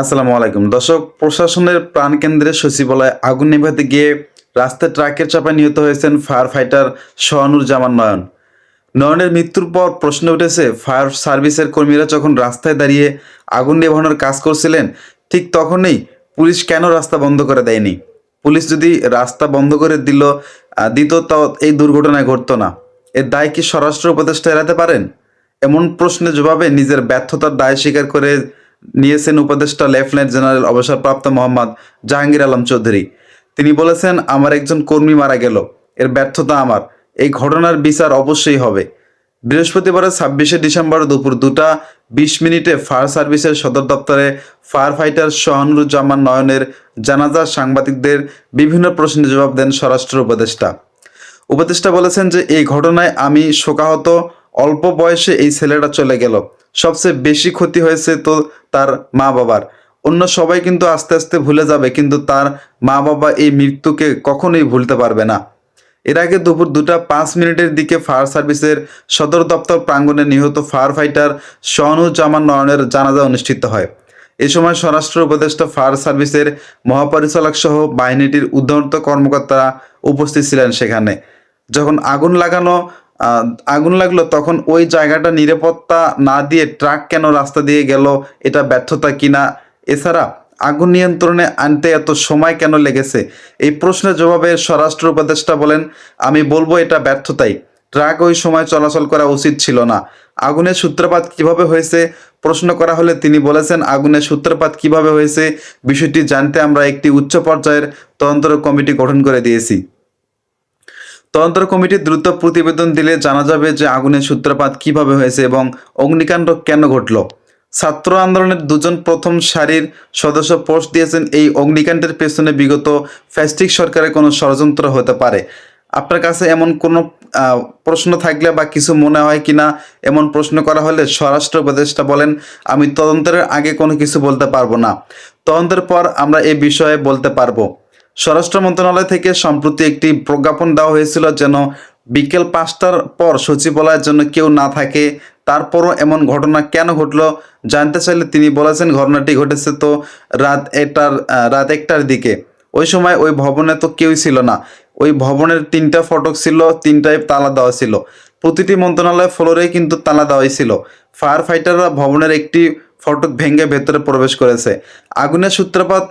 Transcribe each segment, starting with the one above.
আসসালামু আলাইকুম। দর্শক, প্রশাসনের প্রাণকেন্দ্রে সচিবালয়ে আগুন নেভাতে গিয়ে রাস্তায় ট্রাকের চাপায় নিহত হয়েছেন ফায়ার ফাইটার সোহানুর জামান নয়ন। নয়নের মৃত্যুর পর প্রশ্ন উঠেছে ফায়ার সার্ভিসের কর্মীরা যখন রাস্তায় দাঁড়িয়ে আগুন নেভানোর কাজ করছিলেন, ঠিক তখনই পুলিশ কেন রাস্তা বন্ধ করে দেয়নি? পুলিশ যদি রাস্তা বন্ধ করে দিল দিত তাও এই দুর্ঘটনায় ঘটতো না। এর দায় কি স্বরাষ্ট্র উপদেষ্টা এড়াতে পারেন? এমন প্রশ্নের জবাবে নিজের ব্যর্থতার দায় স্বীকার করে নিয়েছেন উপদেষ্টা লেফটেন্যান্ট জেনারেল অবসরপ্রাপ্ত মোহাম্মদ জাহাঙ্গীর আলম চৌধুরী। তিনি বলেছেন, আমার একজন কর্মী মারা গেল। এর ব্যর্থতা আমার। এই ঘটনার বিচার অবশ্যই হবে। বৃহস্পতিবার ছাব্বিশে ডিসেম্বর দুপুর দুটা বিশ মিনিটে ফায়ার সার্ভিসের সদর দপ্তরে ফায়ার ফাইটার সোহানুরুজ্জামান নয়নের জানাজা সাংবাদিকদের বিভিন্ন প্রশ্নের জবাব দেন স্বরাষ্ট্র উপদেষ্টা। উপদেষ্টা বলেছেন যে, এই ঘটনায় আমি শোকাহত। অল্প বয়সে এই ছেলেটা চলে গেল। সবচেয়ে বেশি ক্ষতি হয়েছে তো তার মা বাবার। অন্য সবাই কিন্তু আস্তে আস্তে ভুলে যাবে, কিন্তু তার মা বাবা এই মৃত্যুকে কখনোই ভুলতে পারবে না। এর আগে দুপুর দুটা পাঁচ মিনিটের দিকে ফায়ার সার্ভিসের সদর দপ্তর প্রাঙ্গণে নিহত ফায়ার ফাইটার শাহানুজ্জামান নয়নের জানাজা অনুষ্ঠিত হয়। এ সময় স্বরাষ্ট্র উপদেষ্টা ফায়ার সার্ভিসের মহাপরিচালক সহ বাহিনীটির উদ্ধর্ত কর্মকর্তারা উপস্থিত ছিলেন সেখানে। যখন আগুন লাগানো আগুন লাগল, তখন ওই জায়গাটা নিরাপত্তা না দিয়ে ট্রাক কেন রাস্তা দিয়ে গেল, এটা ব্যর্থতা কিনা? এছাড়া আগুন নিয়ন্ত্রণে আনতে এত সময় কেন লেগেছে? এই প্রশ্নের জবাবে স্বরাষ্ট্র উপদেষ্টা বলেন, আমি বলব এটা ব্যর্থতাই। ট্রাক ওই সময় চলাচল করা উচিত ছিল না। আগুনের সূত্রপাত কীভাবে হয়েছে? প্রশ্ন করা হলে তিনি বলেছেন, আগুনের সূত্রপাত কীভাবে হয়েছে? বিষয়টি জানতে আমরা একটি উচ্চ পর্যায়ের তদন্ত কমিটি গঠন করে দিয়েছি। তদন্ত কমিটি দ্রুত প্রতিবেদন দিলে জানা যাবে যে আগুনের সূত্রপাত কীভাবে হয়েছে এবং অগ্নিকাণ্ড কেন ঘটল। ছাত্র আন্দোলনের দুজন প্রথম সারির সদস্য পোস্ট দিয়েছেন, এই অগ্নিকাণ্ডের পেছনে বিগত ফ্যাস্টিক সরকারের কোনো ষড়যন্ত্র হতে পারে। আপনার কাছে এমন কোনো প্রশ্ন থাকলে বা কিছু মনে হয় কিনা এমন প্রশ্ন করা হলে স্বরাষ্ট্র উপদেষ্টা বলেন, আমি তদন্তের আগে কোনো কিছু বলতে পারব না। তদন্তের পর আমরা এ বিষয়ে বলতে পারব। স্বরাষ্ট্র মন্ত্রণালয় থেকে সম্প্রতি একটি প্রজ্ঞাপন দেওয়া হয়েছিল যেন বিকেল পাঁচটার পর সচিবালয়ের জন্য কেউ না থাকে, তারপরও এমন ঘটনা কেন ঘটলো জানতে চাইলে তিনি বলেছেন ঘটনাটি ঘটেছে তো রাত একটার রাত একটার দিকে। ওই সময় ওই ভবনে তো কেউই ছিল না। ওই ভবনের তিনটা ফটক ছিল, তিনটায় তালা দেওয়া ছিল। প্রতিটি মন্ত্রণালয় ফ্লোরেই কিন্তু তালা দেওয়াই ছিল। ফায়ার ফাইটাররা ভবনের একটি ফটক ভেঙে ভেতরে প্রবেশ করেছে। আগুনের সূত্রপাত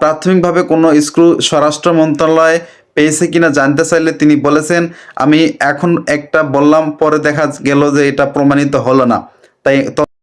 প্রাথমিকভাবে কোনো স্ক্রু স্বরাষ্ট্র মন্ত্রণালয় পেয়েছে কিনা জানতে চাইলে তিনি বলেছেন, আমি এখন একটা বললাম, পরে দেখা গেল যে এটা প্রমাণিত হলো না। তাই